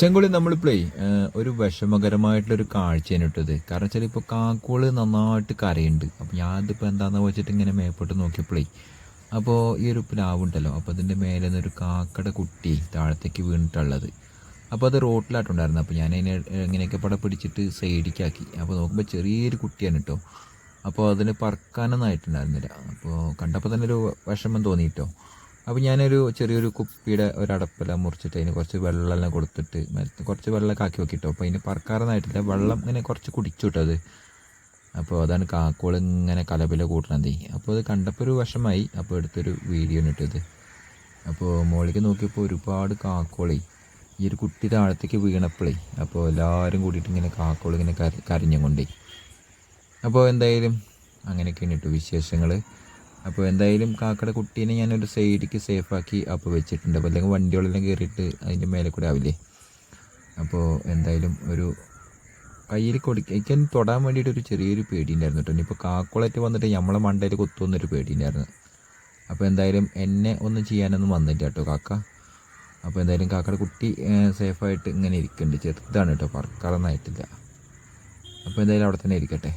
ചെങ്കുളി നമ്മളിപ്പോഴേ ഒരു വിഷമകരമായിട്ടുള്ളൊരു കാഴ്ചയാണ് ഇട്ടത്. കാരണം വെച്ചാൽ ഇപ്പോൾ കാക്കോൾ നന്നായിട്ട് കരയുണ്ട്. അപ്പോൾ ഞാനിതിപ്പോൾ എന്താണെന്ന് വെച്ചിട്ട് ഇങ്ങനെ മേപ്പോട്ട് നോക്കിയപ്പോഴേ അപ്പോൾ ഈ ഒരു പ്ലാവുണ്ടല്ലോ അപ്പോൾ അതിന്റെ മേലെ നിന്നൊരു കാക്കയുടെ കുട്ടി താഴത്തേക്ക് വീണിട്ടുള്ളത്. അപ്പോൾ അത് റോട്ടിലായിട്ടുണ്ടായിരുന്നു. അപ്പോൾ ഞാൻ അതിനെ ഇങ്ങനെയൊക്കെ പടം പിടിച്ചിട്ട് സൈഡിക്കാക്കി. അപ്പോൾ നോക്കുമ്പോൾ ചെറിയൊരു കുട്ടിയാണ് കേട്ടോ അപ്പോൾ അതിന് പറക്കാനൊന്നും ആയിട്ടുണ്ടായിരുന്നില്ല. അപ്പോൾ കണ്ടപ്പോൾ തന്നെ ഒരു വിഷമം തോന്നിയിട്ടോ അപ്പോൾ ഞാനൊരു ചെറിയൊരു കുപ്പിയുടെ ഒരു അടപ്പെല്ലാം മുറിച്ചിട്ട് അതിന് കുറച്ച് വെള്ളമെല്ലാം കൊടുത്തിട്ട് കുറച്ച് വെള്ളമൊക്കെ ആക്കി വെക്കിട്ടോ. അപ്പോൾ അതിന് പറക്കാറൊന്നായിട്ടില്ല വെള്ളം ഇങ്ങനെ കുറച്ച് കുടിച്ചു അത്. അപ്പോൾ അതാണ് കാക്കോൾ ഇങ്ങനെ കലപില കൂട്ടണത്. അപ്പോൾ അത് കണ്ടപ്പോൾ ഒരു വശമായി അപ്പോൾ എടുത്തൊരു വീഡിയോ ഇട്ടത്. അപ്പോൾ മുകളിലേക്ക് നോക്കിയപ്പോൾ ഒരുപാട് കാക്കോളേ ഈ ഒരു കുട്ടി താഴത്തേക്ക് വീണപ്പോഴേ അപ്പോൾ എല്ലാവരും കൂടിയിട്ട് ഇങ്ങനെ കാക്കോൾ ഇങ്ങനെ കര കരഞ്ഞും കൊണ്ടേ. അപ്പോൾ എന്തായാലും അങ്ങനെയൊക്കെയാണ് കേട്ടോ വിശേഷങ്ങൾ അപ്പോൾ എന്തായാലും കാക്കയുടെ കുട്ടീനെ ഞാനൊരു സൈഡിലേക്ക് സേഫാക്കി അപ്പോൾ വെച്ചിട്ടുണ്ട്. അപ്പോൾ അല്ലെങ്കിൽ വണ്ടിയോളെല്ലാം കയറിയിട്ട് അതിന്റെ മേലെ കൂടെ ആവില്ലേ? അപ്പോൾ എന്തായാലും ഒരു കയ്യിൽ കൊടുക്കുക എനിക്ക് തൊടാൻ വേണ്ടിയിട്ട് ഒരു ചെറിയൊരു പേടിയുണ്ടായിരുന്നു കേട്ടോ. ഇനിയിപ്പോൾ കാക്കുളറ്റ് വന്നിട്ട് നമ്മളെ മണ്ടയിൽ കുത്തുമെന്നൊരു പേടിയുണ്ടായിരുന്നു അപ്പോൾ എന്തായാലും എന്നെ ഒന്നും ചെയ്യാനൊന്നും വന്നില്ല കേട്ടോ കാക്ക. അപ്പോൾ എന്തായാലും കാക്കയുടെ കുട്ടി സേഫായിട്ട് ഇങ്ങനെ ഇരിക്കുന്നുണ്ട്. ചെറുതാണ് കേട്ടോ പറക്കാറൊന്നായിട്ടില്ല അപ്പോൾ എന്തായാലും അവിടെ തന്നെ ഇരിക്കട്ടെ.